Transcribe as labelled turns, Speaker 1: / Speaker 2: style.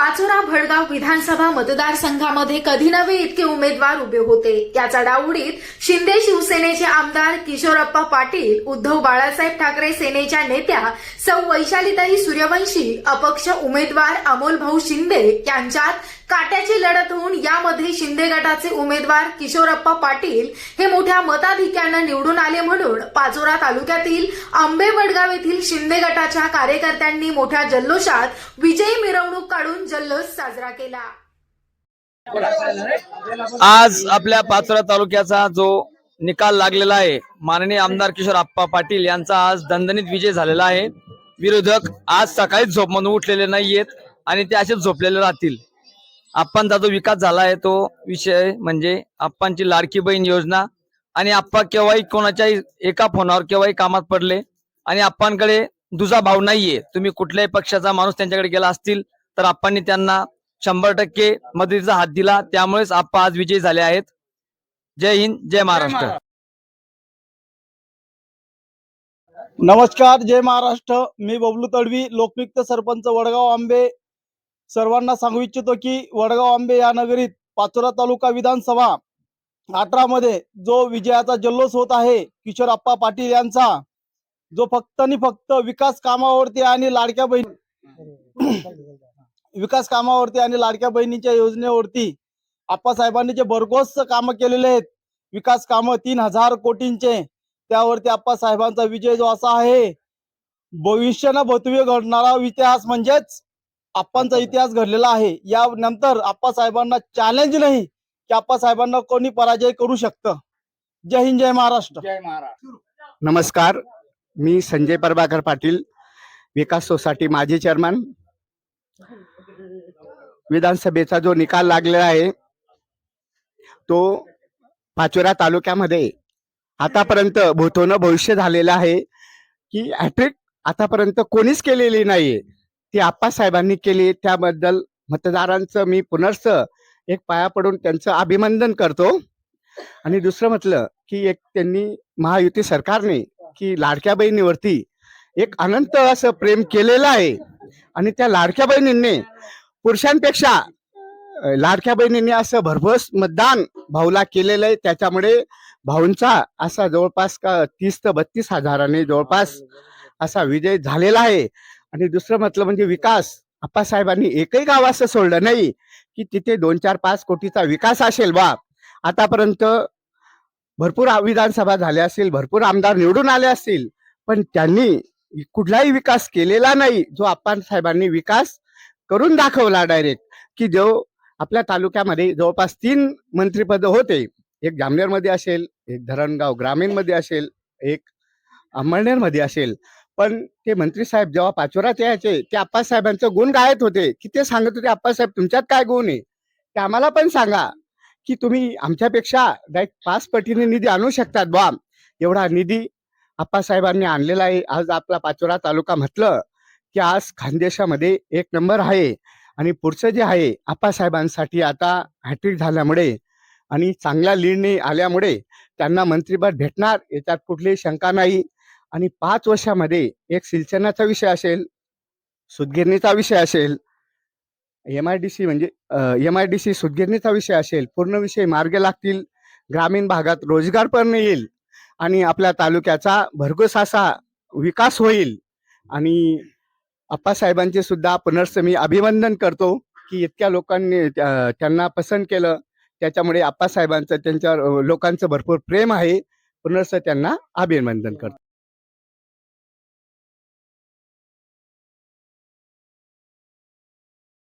Speaker 1: पाचोरा भडगाव विधानसभा मतदारसंघामध्ये कधी नव्हे इतके उमेदवार उभे होते. या डावडीत शिंदे शिवसेनेचे आमदार किशोरप्पा पाटील उद्धव बाळासाहेब ठाकरे सेनेच्या नेत्या सौ वैशालीताई सूर्यवंशी अपक्ष उमेदवार अमोल भाऊ शिंदे यांच्यात काट्याची लढत होऊन यामध्ये शिंदे गटाचे उमेदवार किशोरप्पा पाटील हे मोठ्या मताधिक्यानं निवडून आले म्हणून पाचोरा तालुक्यातील आंबे वडगाव येथील शिंदे गटाच्या कार्यकर्त्यांनी मोठ्या जल्लोषात विजयी मिरवणूक काढून जल्लोष साजरा केला.
Speaker 2: आज आपल्या पाचोरा तालुक्याचा जो निकाल लागलेला आहे माननीय आमदार किशोर आप्पा पाटील यांचा आज दणदणीत विजय झालेला आहे. विरोधक आज सकाळीच झोपमधून उठलेले नाहीयेत आणि ते असेच झोपलेले राहतील. आप्पांचा जो विकास झाला आहे तो विषय म्हणजे आप्पांची लाडकी बहीण योजना आणि आप्पा केव्हाही कोणाच्याही एका फोनावर केव्हाही कामात पडले आणि आप्पांकडे दुजा भाव नाहीये. तुम्ही कुठल्याही पक्षाचा माणूस त्यांच्याकडे गेला असतील तर आप्पांनी त्यांना शंभर टक्के मदतीचा हात दिला. त्यामुळेच आप्पा आज विजयी झाले आहेत. जय हिंद जय महाराष्ट्र.
Speaker 3: नमस्कार जय महाराष्ट्र. मी बबलू तडवी लोकनियुक्त सरपंच वडगाव आंबे. सर्वांना सांगू इच्छितो की वडगाव आंबे या नगरीत पाचोरा तालुका विधानसभा अठरा मध्ये जो विजयाचा जल्लोष होत आहे किशोरप्पा पाटील यांचा जो फक्त आणि फक्त विकास कामावरती आणि लाडक्या बहीण विकास कामावरती आणि लाडक्या बहिणीच्या योजनेवरती आप्पासाहेबांनी जे भरघोस कामं केलेले आहेत विकास कामं तीन हजार कोटींचे त्यावरती आप्पासाहेबांचा विजय जो असा आहे भविष्यानं भतवे घडणारा इतिहास म्हणजेच आप्पांचा इतिहास घडलेला आहे. या नंतर आप्पासाहेबांना चॅलेंज नाही की आप्पासाहेबांना कोणी पराजय करू शकतं. जय हिंद जय महाराष्ट्र.
Speaker 4: नमस्कार. मी संजय प्रभाकर पाटील विकास सोसायटी माजी चेअरमन. विधानसभेचा जो निकाल लागलेला आहे तो पाचोरा तालुक्यामध्ये आतापर्यंत भूतोनं भविष्य झालेलं आहे की हॅट्रिक आतापर्यंत कोणीच केलेली नाहीये. ती आप्पासाहेबांनी केली. त्याबद्दल मतदारांचं मी पुनर्स एक पाया पडून त्यांचं अभिनंदन करतो. आणि दुसरं म्हटलं की एक त्यांनी महायुती सरकारने की लाडक्या बहिणीवरती एक अनंत असं प्रेम केलेलं आहे. आणि त्या लाडक्या बहिणींनी पुरुषांपेक्षा लाडक्या बहिणींनी असं भरघोस मतदान भाऊला केलेलं आहे. त्याच्यामुळे भाऊंचा असा जवळपास का तीस ते बत्तीस हजाराने जवळपास असा विजय झालेला आहे. आणि दुसरं म्हटलं म्हणजे विकास. आप्पासाहेबांनी एकही गाव असं सोडलं नाही की तिथे दोन चार पाच कोटीचा विकास असेल बा आतापर्यंत भरपूर विधानसभा झाल्या असतील भरपूर आमदार निवडून आले असतील पण त्यांनी कुठलाही विकास केलेला नाही जो आप्पासाहेबांनी विकास करून दाखवला डायरेक्ट की जो आपल्या तालुक्यामध्ये जवळपास तीन मंत्रीपद होते. एक जामनेरमध्ये असेल एक धरणगाव ग्रामीणमध्ये असेल एक अंमळनेरमध्ये असेल. पण ते मंत्री साहेब जेव्हा पाचोरात यायचे ते आप्पासाहेबांचं गुण गायत होते. की ते सांगत होते आप्पासाहेब तुमच्यात काय गुण आहे? ते आम्हाला पण सांगा. की तुम्ही आमच्यापेक्षा डायरेक्ट पाच पटीने निधी आणू शकतात बा एवढा निधी आप्पासाहेबांनी आणलेला आहे. आज आपला पाचोरा तालुका म्हटलं की आज खानदेशामध्ये एक नंबर आहे. आणि पुढचं जे आहे आप्पासाहेबांसाठी आता हॅट्रिक झाल्यामुळे आणि चांगल्या लीडने आल्यामुळे त्यांना मंत्रिपद भेटणार. याच्यात कुठलीही शंका नाही. आणि पाच वर्षामध्ये एक सिंचनाचा विषय असेल सुदगिरणीचा विषय असेल एम आय डी सी म्हणजे एम आय डी सी सुदगिरणीचा विषय असेल पूर्ण विषय मार्ग लागतील ग्रामीण भागात रोजगार पण येईल आणि आपल्या तालुक्याचा भरघोस असा विकास होईल. आणि आप्पासाहेबांचे सुद्धा पुनर्स मी अभिनंदन करतो की इतक्या लोकांनी त्यांना पसंत केलं. त्याच्यामुळे आप्पासाहेबांचं त्यांच्या लोकांचं भरपूर प्रेम आहे. पुनर्स त्यांना अभिनंदन करतो.